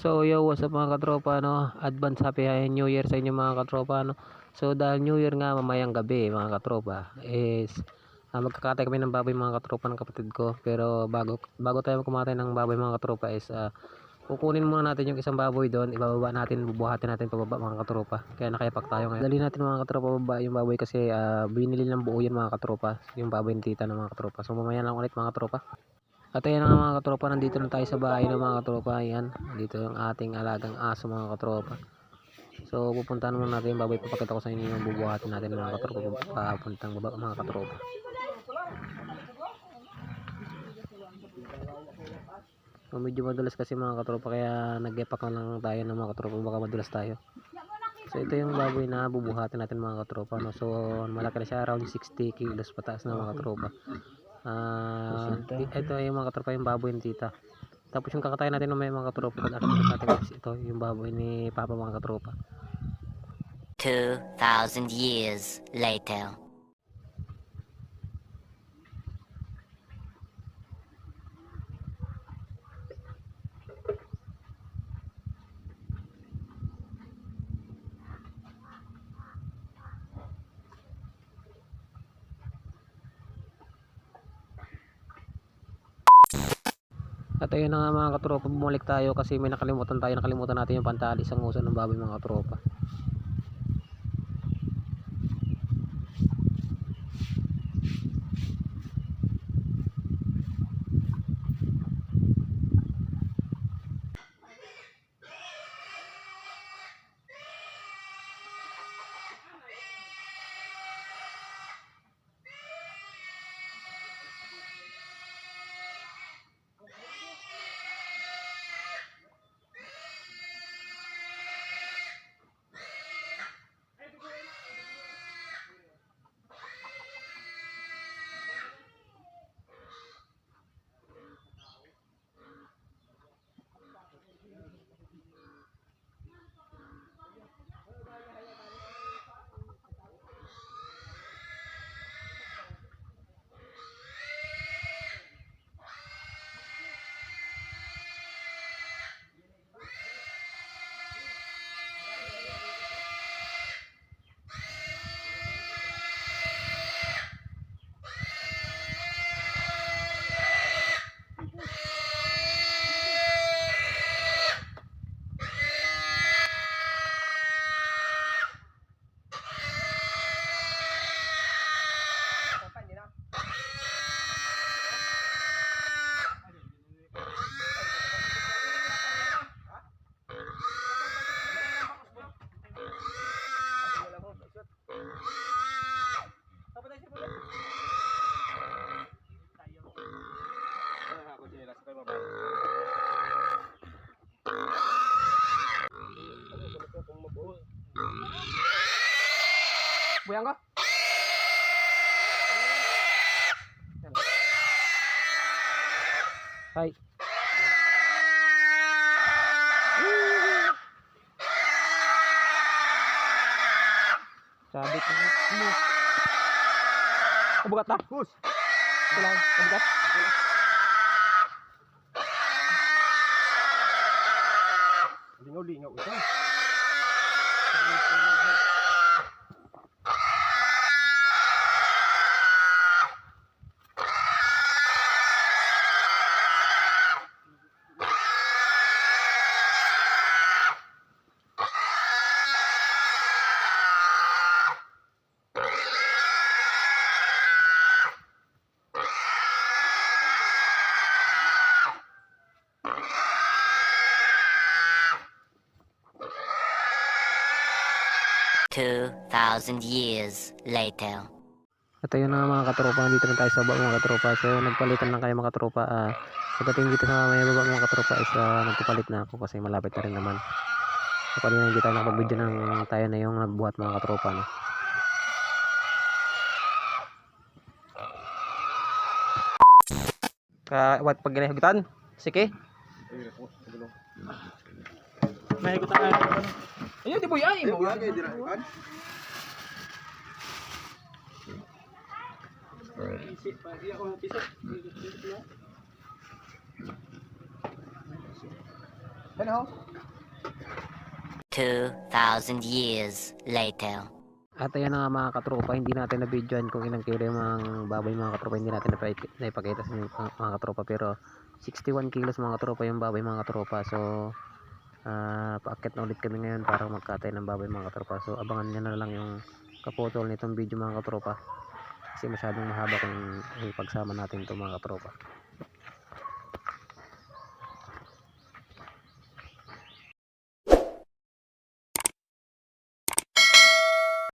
So yo, what's up mga katropa no? Advance happy new year sa inyo mga katropa no. So dahil new year nga mamayang gabi mga katropa is ah, magkakatay kami ng baboy mga katropa ng kapatid ko. Pero bago bago tayo kumatay ng baboy mga katropa is ah, kukunin muna natin yung isang baboy doon, ibababa natin, bubuhatin natin pababa mga katropa. Kaya nakayapak tayo ngayon. Dali natin mga katropa baba yung baboy kasi ah, binili ng buo yan mga katropa, yung baboy ni tita ng mga katropa. So mamaya lang ulit mga katropa. At ayan nga mga katropa, nandito na tayo sa bahay ng mga katropa. Ayan, dito yung ating alagang aso mga katropa. So pupuntahan muna natin yung baboy. Papakita ko sa inyo yung bubuhatin natin mga katropa. Papuntang baba mga katropa. So medyo madulas kasi mga katropa kaya nag-epak na lang tayo ng mga katropa baka madulas tayo. So ito yung baboy na bubuhatin natin mga katropa. No? So malaki na siya around 60 kilos pataas na mga katropa. Ah, ito yung mga katropa yung baboy ni tita. Tapos yung kakatayin natin ng mga katropa ano natin guys, ito yung baboy ni papa mga katropa. 2,000 years later. At ayun na nga mga katropa, bumalik tayo kasi may nakalimutan tayo, nakalimutan natin yung pantali isang uso ng baboy mga katropa. Buyang ka? Hi. Sabit na. Ano? Kabugat na. Hus. Ito lang. Kabugat. Lingaw-lingaw ito. Two thousand years later. At ayun na mga katropa, nandito na tayo sa baba mga katropa. So nagpalitan lang kayo mga katropa. Ah, pagdating dito sa may baba mga katropa is ah, nagpapalit na ako kasi malapit na rin naman. So kanina hindi tayo nakapag-video ng tayo na yung nagbuhat mga katropa. No? Ka wat pag ginahigitan? Sige. May higutan nga. Ayun, di boy ay. Ano? 2,000 years later. At ayan na nga mga katropa, hindi natin na-videoan kung ilang kilo yung mga baboy mga katropa, hindi natin naipakita sa mga, mga katropa, pero 61 kilos mga katropa yung baboy mga katropa, so ah paakit na ulit kami ngayon para magkatay ng baboy mga katropa, so abangan nyo na lang yung kaputol nitong video mga katropa, kasi masyadong mahaba kung ipagsama natin ito mga katropa.